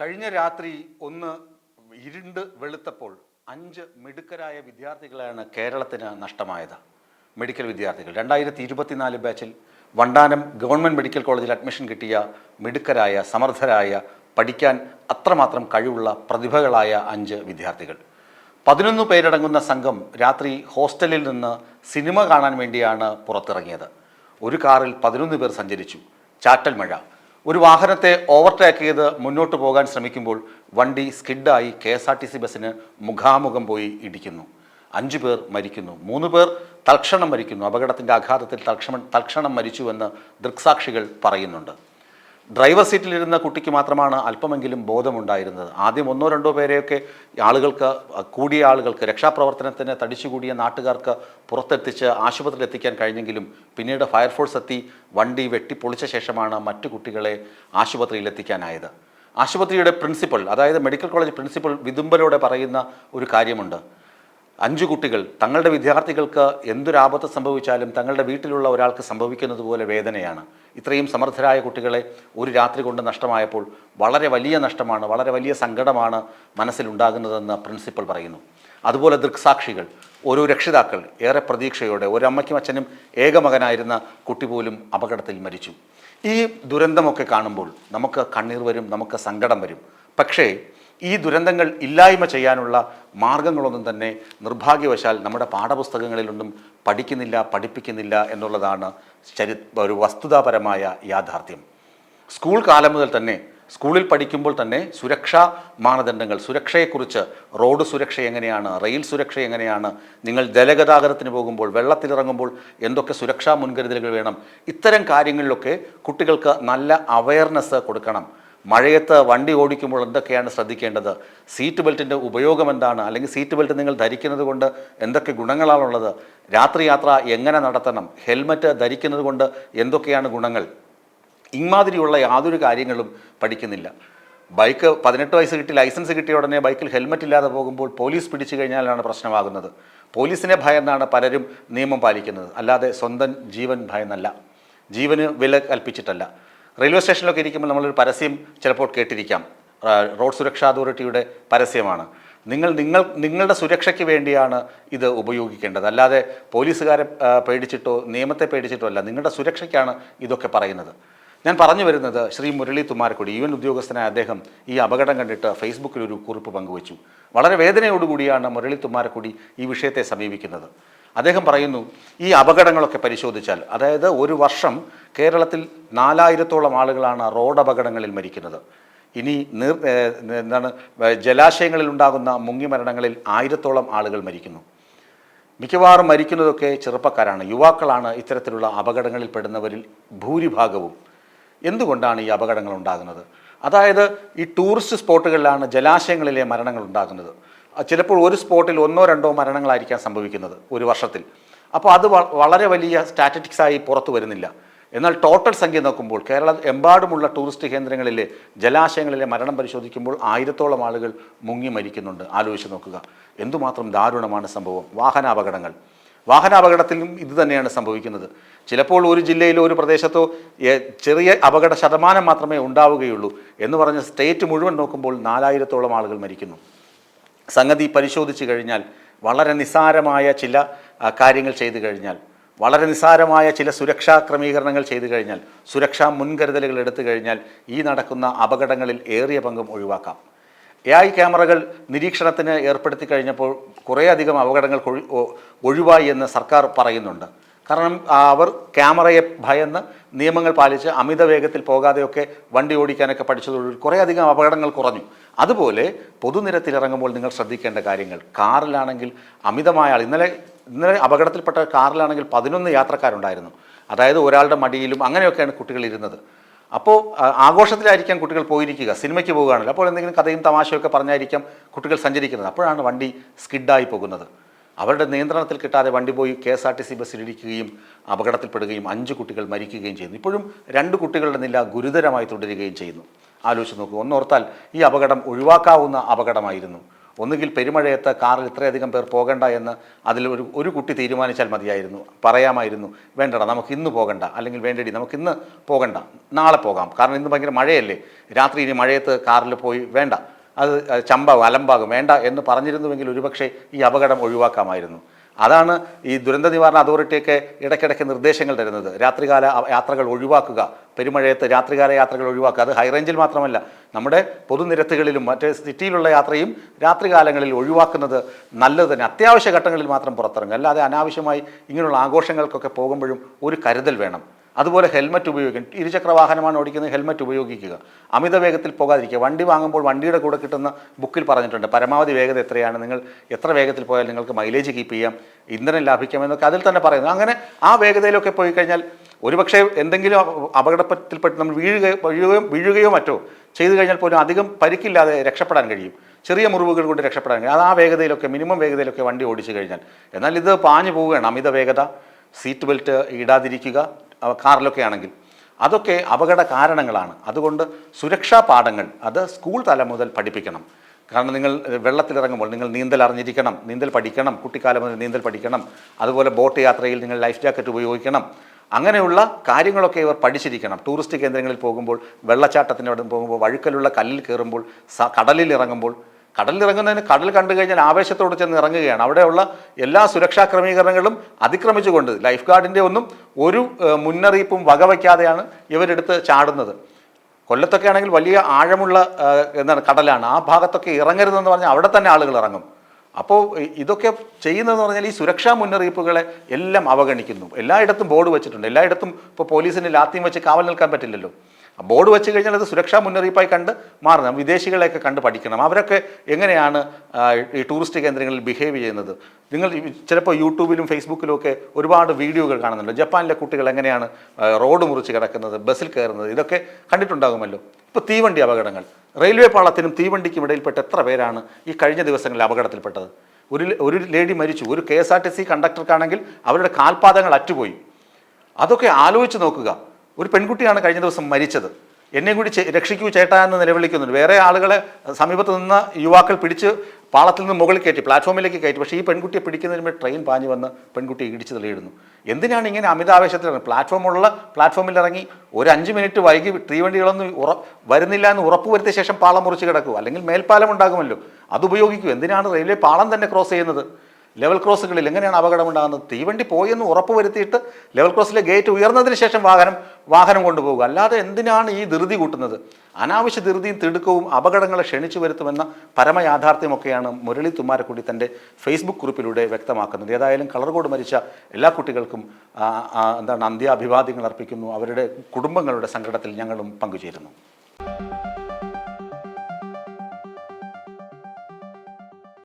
കഴിഞ്ഞ രാത്രി ഒന്ന് ഇരുണ്ട് വെളുത്തപ്പോൾ അഞ്ച് മിടുക്കരായ വിദ്യാർത്ഥികളാണ് കേരളത്തിന് നഷ്ടമായത്. മെഡിക്കൽ വിദ്യാർത്ഥികൾ. രണ്ടായിരത്തി ഇരുപത്തിനാല് ബാച്ചിൽ വണ്ടാനം ഗവൺമെന്റ് മെഡിക്കൽ കോളേജിൽ അഡ്മിഷൻ കിട്ടിയ മിടുക്കരായ സമർത്ഥരായ പഠിക്കാൻ അത്രമാത്രം കഴിവുള്ള പ്രതിഭകളായ അഞ്ച് വിദ്യാർത്ഥികൾ. പതിനൊന്ന് പേരടങ്ങുന്ന സംഘം രാത്രി ഹോസ്റ്റലിൽ നിന്ന് സിനിമ കാണാൻ വേണ്ടിയാണ് പുറത്തിറങ്ങിയത്. ഒരു കാറിൽ പതിനൊന്ന് പേർ സഞ്ചരിച്ചു. ചാറ്റൽ മഴ ഒരു വാഹനത്തെ ഓവർടേക്ക് ചെയ്ത് മുന്നോട്ട് പോകാൻ ശ്രമിക്കുമ്പോൾ വണ്ടി സ്കിഡായി K S R T C ബസ്സിന് മുഖാമുഖം പോയി ഇടിക്കുന്നു. അഞ്ചു പേർ മരിക്കുന്നു. മൂന്ന് പേർ തൽക്ഷണം മരിക്കുന്നു. അപകടത്തിന്റെ ആഘാതത്തിൽ തൽക്ഷണം തൽക്ഷണം മരിച്ചുവെന്ന് ദൃക്സാക്ഷികൾ പറയുന്നുണ്ട്. ഡ്രൈവർ സീറ്റിലിരുന്ന കുട്ടിക്ക് മാത്രമാണ് അല്പമെങ്കിലും ബോധമുണ്ടായിരുന്നത്. ആദ്യം ഒന്നോ രണ്ടോ പേരെയൊക്കെ ആളുകൾക്ക് കൂടിയ ആളുകൾക്ക് രക്ഷാപ്രവർത്തനത്തിന് തടിച്ചുകൂടിയ നാട്ടുകാർക്ക് പുറത്തെത്തിച്ച് ആശുപത്രിയിൽ എത്തിക്കാൻ കഴിഞ്ഞെങ്കിലും പിന്നീട് ഫയർഫോഴ്സ് എത്തി വണ്ടി വെട്ടിപ്പൊളിച്ച ശേഷമാണ് മറ്റു കുട്ടികളെ ആശുപത്രിയിൽ എത്തിക്കാനായത് ആശുപത്രിയുടെ പ്രിൻസിപ്പൽ അതായത് മെഡിക്കൽ കോളേജ് പ്രിൻസിപ്പൽ വിതുമ്പലോടെ പറയുന്ന ഒരു കാര്യമുണ്ട്. അഞ്ചു കുട്ടികൾ തങ്ങളുടെ വിദ്യാർത്ഥികൾക്ക് എന്തൊരാപത്ത് സംഭവിച്ചാലും തങ്ങളുടെ വീട്ടിലുള്ള ഒരാൾക്ക് സംഭവിക്കുന്നത് പോലെ വേദനയാണ്. ഇത്രയും സമർത്ഥരായ കുട്ടികളെ ഒരു രാത്രി കൊണ്ട് നഷ്ടമായപ്പോൾ വളരെ വലിയ നഷ്ടമാണ് വളരെ വലിയ സങ്കടമാണ് മനസ്സിലുണ്ടാകുന്നതെന്ന് പ്രിൻസിപ്പൽ പറയുന്നു. അതുപോലെ ദൃക്സാക്ഷികൾ ഓരോ രക്ഷിതാക്കൾ ഏറെ പ്രതീക്ഷയോടെ ഒരമ്മയ്ക്കും അച്ഛനും ഏകമകനായിരുന്ന കുട്ടി പോലും അപകടത്തിൽ മരിച്ചു. ഈ ദുരന്തമൊക്കെ കാണുമ്പോൾ നമുക്ക് കണ്ണീർ വരും നമുക്ക് സങ്കടം വരും. പക്ഷേ ഈ ദുരന്തങ്ങൾ ഇല്ലായ്മ ചെയ്യാനുള്ള മാർഗങ്ങളൊന്നും തന്നെ നിർഭാഗ്യവശാൽ നമ്മുടെ പാഠപുസ്തകങ്ങളിലൊന്നും പഠിക്കുന്നില്ല പഠിപ്പിക്കുന്നില്ല എന്നുള്ളതാണ് ചരി ഒരു വസ്തുതാപരമായ യാഥാർത്ഥ്യം. സ്കൂൾ കാലം മുതൽ തന്നെ സ്കൂളിൽ പഠിക്കുമ്പോൾ തന്നെ സുരക്ഷാ മാനദണ്ഡങ്ങൾ സുരക്ഷയെക്കുറിച്ച് റോഡ് സുരക്ഷ എങ്ങനെയാണ് റെയിൽ സുരക്ഷ എങ്ങനെയാണ് നിങ്ങൾ ജലഗതാഗതത്തിന് പോകുമ്പോൾ വെള്ളത്തിലിറങ്ങുമ്പോൾ എന്തൊക്കെ സുരക്ഷാ മുൻകരുതലുകൾ വേണം ഇത്തരം കാര്യങ്ങളിലൊക്കെ കുട്ടികൾക്ക് നല്ല അവയർനെസ് കൊടുക്കണം. മഴയത്ത് വണ്ടി ഓടിക്കുമ്പോൾ എന്തൊക്കെയാണ് ശ്രദ്ധിക്കേണ്ടത്? സീറ്റ് ബെൽറ്റിന്റെ ഉപയോഗം എന്താണ്? അല്ലെങ്കിൽ സീറ്റ് ബെൽറ്റ് നിങ്ങൾ ധരിക്കുന്നത് കൊണ്ട് എന്തൊക്കെ ഗുണങ്ങളാണുള്ളത്? രാത്രി യാത്ര എങ്ങനെ നടത്തണം? ഹെൽമറ്റ് ധരിക്കുന്നത് കൊണ്ട് എന്തൊക്കെയാണ് ഗുണങ്ങൾ? ഇമാതിരിയുള്ള യാതൊരു കാര്യങ്ങളും പഠിക്കുന്നില്ല. ബൈക്ക് പതിനെട്ട് വയസ്സ് കിട്ടി ലൈസൻസ് കിട്ടിയ ഉടനെ ബൈക്കിൽ ഹെൽമറ്റ് ഇല്ലാതെ പോകുമ്പോൾ പോലീസ് പിടിച്ചു കഴിഞ്ഞാലാണ് പ്രശ്നമാകുന്നത്. പോലീസിനെ ഭയന്നാണ് പലരും നിയമം പാലിക്കുന്നത്. അല്ലാതെ സ്വന്തം ജീവൻ ഭയന്നല്ല ജീവന് വില കൽപ്പിച്ചിട്ടല്ല. റെയിൽവേ സ്റ്റേഷനിലൊക്കെ ഇരിക്കുമ്പോൾ നമ്മളൊരു പരസ്യം ചിലപ്പോൾ കേട്ടിരിക്കാം. റോഡ് സുരക്ഷാ അതോറിറ്റിയുടെ പരസ്യമാണ്. നിങ്ങൾ നിങ്ങൾ നിങ്ങളുടെ സുരക്ഷയ്ക്ക് വേണ്ടിയാണ് ഇത് ഉപയോഗിക്കേണ്ടത്. അല്ലാതെ പോലീസുകാരെ പേടിച്ചിട്ടോ നിയമത്തെ പേടിച്ചിട്ടോ അല്ല നിങ്ങളുടെ സുരക്ഷയ്ക്കാണ് ഇതൊക്കെ പറയുന്നത്. ഞാൻ പറഞ്ഞു വരുന്നത് ശ്രീ മുരളി തുമാരക്കുടി യു എൻ ഉദ്യോഗസ്ഥനായ അദ്ദേഹം ഈ അപകടം കണ്ടിട്ട് ഫേസ്ബുക്കിൽ ഒരു കുറിപ്പ് പങ്കുവച്ചു. വളരെ വേദനയോടുകൂടിയാണ് മുരളി തുമാരക്കുടി ഈ വിഷയത്തെ സമീപിക്കുന്നത്. അദ്ദേഹം പറയുന്നു ഈ അപകടങ്ങളൊക്കെ പരിശോധിച്ചാൽ അതായത് ഒരു വർഷം കേരളത്തിൽ നാലായിരത്തോളം ആളുകളാണ് റോഡ് അപകടങ്ങളിൽ മരിക്കുന്നത്. ഇനി നീർ എന്താണ് ജലാശയങ്ങളിൽ ഉണ്ടാകുന്ന മുങ്ങി മരണങ്ങളിൽ ആയിരത്തോളം ആളുകൾ മരിക്കുന്നു. മിക്കവാറും മരിക്കുന്നതൊക്കെ ചെറുപ്പക്കാരാണ്. യുവാക്കളാണ് ഇത്തരത്തിലുള്ള അപകടങ്ങളിൽ പെടുന്നവരിൽ ഭൂരിഭാഗവും. എന്തുകൊണ്ടാണ് ഈ അപകടങ്ങൾ ഉണ്ടാകുന്നത്? അതായത് ഈ ടൂറിസ്റ്റ് സ്പോട്ടുകളിലാണ് ജലാശയങ്ങളിലെ മരണങ്ങൾ ഉണ്ടാകുന്നത്. ചിലപ്പോൾ ഒരു സ്പോട്ടിൽ ഒന്നോ രണ്ടോ മരണങ്ങളായിരിക്കാം സംഭവിക്കുന്നത് ഒരു വർഷത്തിൽ. അപ്പോൾ അത് വളരെ വലിയ സ്റ്റാറ്റിസ്റ്റിക്സായി പുറത്തു വരുന്നില്ല. എന്നാൽ ടോട്ടൽ സംഖ്യ നോക്കുമ്പോൾ കേരള എമ്പാടുമുള്ള ടൂറിസ്റ്റ് കേന്ദ്രങ്ങളിലെ ജലാശയങ്ങളിലെ മരണം പരിശോധിക്കുമ്പോൾ ആയിരത്തോളം ആളുകൾ മുങ്ങി മരിക്കുന്നുണ്ട്. ആലോചിച്ച് നോക്കുക. എന്തുമാത്രം ദാരുണമാണ് സംഭവം. വാഹനാപകടങ്ങൾ. വാഹനാപകടത്തിലും ഇത് തന്നെയാണ് സംഭവിക്കുന്നത്. ചിലപ്പോൾ ഒരു ജില്ലയിലോ ഒരു പ്രദേശത്തോ ചെറിയ അപകട ശതമാനം മാത്രമേ ഉണ്ടാവുകയുള്ളൂ എന്ന് പറഞ്ഞ സ്റ്റേറ്റ് മുഴുവൻ നോക്കുമ്പോൾ നാലായിരത്തോളം ആളുകൾ മരിക്കുന്നു. സംഗതി പരിശോധിച്ചു കഴിഞ്ഞാൽ വളരെ നിസ്സാരമായ ചില കാര്യങ്ങൾ ചെയ്തു കഴിഞ്ഞാൽ വളരെ നിസ്സാരമായ ചില സുരക്ഷാ ക്രമീകരണങ്ങൾ ചെയ്തു കഴിഞ്ഞാൽ സുരക്ഷാ മുൻകരുതലുകൾ എടുത്തു കഴിഞ്ഞാൽ ഈ നടക്കുന്ന അപകടങ്ങളിൽ ഏറിയ പങ്കും ഒഴിവാക്കാം. എ ഐ ക്യാമറകൾ നിരീക്ഷണത്തിന് ഏർപ്പെടുത്തി കഴിഞ്ഞപ്പോൾ കുറേയധികം അപകടങ്ങൾ ഒഴി- ഒഴിവായി എന്ന് സർക്കാർ പറയുന്നുണ്ട്. കാരണം അവർ ക്യാമറയെ ഭയന്ന് നിയമങ്ങൾ പാലിച്ച് അമിത വേഗത്തിൽ പോകാതെയൊക്കെ വണ്ടി ഓടിക്കാനൊക്കെ പഠിച്ചതോടുകൂടി കുറേയധികം അപകടങ്ങൾ കുറഞ്ഞു. അതുപോലെ പൊതുനിരത്തിലിറങ്ങുമ്പോൾ നിങ്ങൾ ശ്രദ്ധിക്കേണ്ട കാര്യങ്ങൾ. കാറിലാണെങ്കിൽ അമിതമായ ആൾ ഇന്നലെ ഇന്നലെ അപകടത്തിൽപ്പെട്ട കാറിലാണെങ്കിൽ പതിനൊന്ന് യാത്രക്കാരുണ്ടായിരുന്നു. അതായത് ഒരാളുടെ മടിയിലും അങ്ങനെയൊക്കെയാണ് കുട്ടികൾ ഇരുന്നത്. അപ്പോൾ ആഘോഷത്തിലായിരിക്കാം കുട്ടികൾ പോയിരിക്കുക. സിനിമയ്ക്ക് പോവുകയാണല്ലോ. അപ്പോൾ എന്തെങ്കിലും കഥയും തമാശയൊക്കെ പറഞ്ഞായിരിക്കാം കുട്ടികൾ സഞ്ചരിക്കുന്നത്. അപ്പോഴാണ് വണ്ടി സ്കിഡായി പോകുന്നത്. അവരുടെ നിയന്ത്രണത്തിൽ കിട്ടാതെ വണ്ടി പോയി K S R T C ബസ്സിലിടിക്കുകയും അപകടത്തിൽപ്പെടുകയും അഞ്ച് കുട്ടികൾ മരിക്കുകയും ചെയ്യുന്നു. ഇപ്പോഴും രണ്ട് കുട്ടികളുടെ നില ഗുരുതരമായി തുടരുകയും ചെയ്യുന്നു. ആലോചിച്ച് നോക്കുക ഒന്നോർത്താൽ ഈ അപകടം ഒഴിവാക്കാവുന്ന അപകടമായിരുന്നു. ഒന്നുകിൽ പെരുമഴയത്ത് കാറിൽ ഇത്രയധികം പേർ പോകണ്ട എന്ന് അതിൽ ഒരു ഒരു കുട്ടി തീരുമാനിച്ചാൽ മതിയായിരുന്നു. പറയാമായിരുന്നു വേണ്ടട നമുക്ക് ഇന്ന് പോകണ്ട. അല്ലെങ്കിൽ വേണ്ടടി നമുക്ക് ഇന്ന് പോകണ്ട. നാളെ പോകാം. കാരണം ഇന്ന് ഭയങ്കര മഴയല്ലേ. രാത്രി ഇനി മഴയത്ത് കാറിൽ പോയി വേണ്ട. അത് ചമ്പാകും അലമ്പാകും വേണ്ട എന്ന് പറഞ്ഞിരുന്നുവെങ്കിൽ ഒരുപക്ഷെ ഈ അപകടം ഒഴിവാക്കാമായിരുന്നു. അതാണ് ഈ ദുരന്ത നിവാരണ അതോറിറ്റിയൊക്കെ ഇടയ്ക്കിടയ്ക്ക് നിർദ്ദേശങ്ങൾ തരുന്നത്. രാത്രികാല യാത്രകൾ ഒഴിവാക്കുക. പെരുമഴയത്ത് രാത്രികാല യാത്രകൾ ഒഴിവാക്കുക. അത് ഹൈറേഞ്ചിൽ മാത്രമല്ല നമ്മുടെ പൊതുനിരത്തുകളിലും മറ്റ് സിറ്റിയിലുള്ള യാത്രയും രാത്രികാലങ്ങളിൽ ഒഴിവാക്കുന്നത് നല്ലത് തന്നെ. അത്യാവശ്യ ഘട്ടങ്ങളിൽ മാത്രം പുറത്തിറങ്ങുക. അല്ലാതെ അനാവശ്യമായി ഇങ്ങനെയുള്ള ആഘോഷങ്ങൾക്കൊക്കെ പോകുമ്പോഴും ഒരു കരുതൽ വേണം. അതുപോലെ ഹെൽമറ്റ് ഉപയോഗിക്കും. ഇരുചക്ര വാഹനമാണ് ഓടിക്കുന്നത് ഹെൽമറ്റ് ഉപയോഗിക്കുക. അമിത വേഗത്തിൽ പോകാതിരിക്കുക. വണ്ടി വാങ്ങുമ്പോൾ വണ്ടിയുടെ കൂടെ കിട്ടുന്ന ബുക്കിൽ പറഞ്ഞിട്ടുണ്ട്. പരമാവധി വേഗത എത്രയാണ്? നിങ്ങൾ എത്ര വേഗത്തിൽ പോയാൽ നിങ്ങൾക്ക് മൈലേജ് കീപ്പ് ചെയ്യാം. ഇന്ധനം ലാഭിക്കാമെന്നൊക്കെ അതിൽ തന്നെ പറയുന്നു. അങ്ങനെ ആ വേഗതയിലൊക്കെ പോയി കഴിഞ്ഞാൽ ഒരുപക്ഷെ എന്തെങ്കിലും അപ- അപകടത്തിൽപ്പെട്ട് നമ്മൾ വീഴുകയോ വീഴുകയോ വീഴുകയോ മറ്റോ ചെയ്തു കഴിഞ്ഞാൽ പോലും അധികം പരിക്കില്ലാതെ രക്ഷപ്പെടാൻ കഴിയും. ചെറിയ മുറിവുകൾ കൊണ്ട് രക്ഷപ്പെടാൻ കഴിയും. അത് ആ വേഗതയിലൊക്കെ മിനിമം വേഗതയിലൊക്കെ വണ്ടി ഓടിച്ചു കഴിഞ്ഞാൽ. എന്നാൽ ഇത് പാഞ്ഞു പോവുകയാണ്. അമിത വേഗത സീറ്റ് ബെൽറ്റ് ഇടാതിരിക്കുക കാറിലൊക്കെ ആണെങ്കിൽ. അതൊക്കെ അപകട കാരണങ്ങളാണ്. അതുകൊണ്ട് സുരക്ഷാ പാഠങ്ങൾ അത് സ്കൂൾ തലം മുതൽ പഠിപ്പിക്കണം. കാരണം നിങ്ങൾ വെള്ളത്തിലിറങ്ങുമ്പോൾ നിങ്ങൾ നീന്തൽ അറിഞ്ഞിരിക്കണം നീന്തൽ പഠിക്കണം കുട്ടിക്കാലം മുതൽ നീന്തൽ പഠിക്കണം അതുപോലെ ബോട്ട് യാത്രയിൽ നിങ്ങൾ ലൈഫ് ജാക്കറ്റ് ഉപയോഗിക്കണം. അങ്ങനെയുള്ള കാര്യങ്ങളൊക്കെ ഇവർ പഠിച്ചിരിക്കണം. ടൂറിസ്റ്റ് കേന്ദ്രങ്ങളിൽ പോകുമ്പോൾ വെള്ളച്ചാട്ടത്തിനോട് പോകുമ്പോൾ വഴുക്കലുള്ള കല്ലിൽ കയറുമ്പോൾ കടലിൽ ഇറങ്ങുമ്പോൾ കടലിൽ ഇറങ്ങുന്നതിന് കടൽ കണ്ടു കഴിഞ്ഞാൽ ആവേശത്തോടെ ചെന്ന് ഇറങ്ങുകയാണ്. അവിടെയുള്ള എല്ലാ സുരക്ഷാ ക്രമീകരണങ്ങളും അതിക്രമിച്ചുകൊണ്ട് ലൈഫ് ഗാർഡിന്റെ ഒന്നും ഒരു മുന്നറിയിപ്പും വകവയ്ക്കാതെയാണ് ഇവരെടുത്ത് ചാടുന്നത്. കൊല്ലത്തൊക്കെ ആണെങ്കിൽ വലിയ ആഴമുള്ള എന്താണ് കടലാണ്. ആ ഭാഗത്തൊക്കെ ഇറങ്ങരുതെന്ന് പറഞ്ഞാൽ അവിടെ തന്നെ ആളുകൾ ഇറങ്ങും. അപ്പോൾ ഇതൊക്കെ ചെയ്യുന്നതെന്ന് പറഞ്ഞാൽ ഈ സുരക്ഷാ മുന്നറിയിപ്പുകളെ എല്ലാം അവഗണിക്കുന്നു. എല്ലായിടത്തും ബോർഡ് വെച്ചിട്ടുണ്ട്. എല്ലായിടത്തും ഇപ്പോൾ പോലീസിന് ലാത്തിയും വെച്ച് കാവൽ നിൽക്കാൻ പറ്റില്ലല്ലോ. ബോർഡ് വെച്ച് കഴിഞ്ഞാൽ അത് സുരക്ഷാ മുന്നറിയിപ്പായി കണ്ട് മാറണം വിദേശികളെയൊക്കെ കണ്ട് പഠിക്കണം. അവരൊക്കെ എങ്ങനെയാണ് ഈ ടൂറിസ്റ്റ് കേന്ദ്രങ്ങളിൽ ബിഹേവ് ചെയ്യുന്നത്? നിങ്ങൾ ചിലപ്പോൾ യൂട്യൂബിലും ഫേസ്ബുക്കിലും ഒക്കെ ഒരുപാട് വീഡിയോകൾ കാണുന്നുണ്ട്. ജപ്പാനിലെ കുട്ടികൾ എങ്ങനെയാണ് റോഡ് മുറിച്ച് കിടക്കുന്നത് ബസ്സിൽ കയറുന്നത് ഇതൊക്കെ കണ്ടിട്ടുണ്ടാകുമല്ലോ. ഇപ്പോൾ തീവണ്ടി അപകടങ്ങൾ. റെയിൽവേ പാളത്തിനും തീവണ്ടിക്കും ഇടയിൽപ്പെട്ട എത്ര പേരാണ് ഈ കഴിഞ്ഞ ദിവസങ്ങളിൽ അപകടത്തിൽപ്പെട്ടത്? ഒരു ഒരു ലേഡി മരിച്ചു. ഒരു K S R T C കണ്ടക്ടർക്കാണെങ്കിൽ അവരുടെ കാൽപാദങ്ങൾ അറ്റുപോയി. അതൊക്കെ ആലോചിച്ച് നോക്കുക. ഒരു പെൺകുട്ടിയാണ് കഴിഞ്ഞ ദിവസം മരിച്ചത്. എന്നെയും കൂടി രക്ഷിക്കൂ ചേട്ടാ എന്ന് നിലവിളിക്കുന്നുണ്ട്. വേറെ ആളുകളെ സമീപത്ത് നിന്ന് യുവാക്കൾ പിടിച്ച് പാളത്തിൽ നിന്ന് മുകളിൽ കയറ്റി പ്ലാറ്റ്ഫോമിലേക്ക് കയറ്റി. പക്ഷേ ഈ പെൺകുട്ടിയെ പിടിക്കുന്നതിന് ട്രെയിൻ പാഞ്ഞു വന്ന് പെൺകുട്ടിയെ ഇടിച്ച് തെളിയിടുന്നു. എന്തിനാണ് ഇങ്ങനെ അമിതാവേശത്തിൽ പ്ലാറ്റ്ഫോമുള്ള പ്ലാറ്റ്ഫോമിൽ ഇറങ്ങി ഒരു അഞ്ച് മിനിറ്റ് വൈകി തീവണ്ടികളൊന്നും ഉറ വരുന്നില്ല എന്ന് ഉറപ്പ് വരുത്തിയ ശേഷം പാളം മുറിച്ച് കിടക്കുക അല്ലെങ്കിൽ മേൽപ്പാലം ഉണ്ടാകുമല്ലോ. അത് ഉപയോഗിക്കൂ. എന്തിനാണ് റെയിൽവേ പാളം തന്നെ ക്രോസ് ചെയ്യുന്നത്? ലെവൽ ക്രോസുകളിൽ എങ്ങനെയാണ് അപകടം ഉണ്ടാകുന്നത് തീവണ്ടി പോയെന്ന് ഉറപ്പ് വരുത്തിയിട്ട് ലെവൽ ക്രോസിലെ ഗേറ്റ് ഉയർന്നതിന് ശേഷം വാഹനം വാഹനം കൊണ്ടുപോകുക. അല്ലാതെ എന്തിനാണ് ഈ ധൃതി കൂട്ടുന്നത്? അനാവശ്യ ധൃതിയും തിടുക്കവും അപകടങ്ങളെ ക്ഷണിച്ചു വരുത്തുമെന്ന പരമയാഥാർത്ഥ്യമൊക്കെയാണ് മുരളി തുമ്മാരക്കുടി തന്റെ ഫേസ്ബുക്ക് കുറിപ്പിലൂടെ വ്യക്തമാക്കുന്നത്. ഏതായാലും കളർ കോഡ് മരിച്ച എല്ലാ കുട്ടികൾക്കും എന്താണ് അന്ത്യാഭിവാദ്യങ്ങൾ അർപ്പിക്കുന്നു. അവരുടെ കുടുംബങ്ങളുടെ സങ്കടത്തിൽ ഞങ്ങളും പങ്കുചേരുന്നു.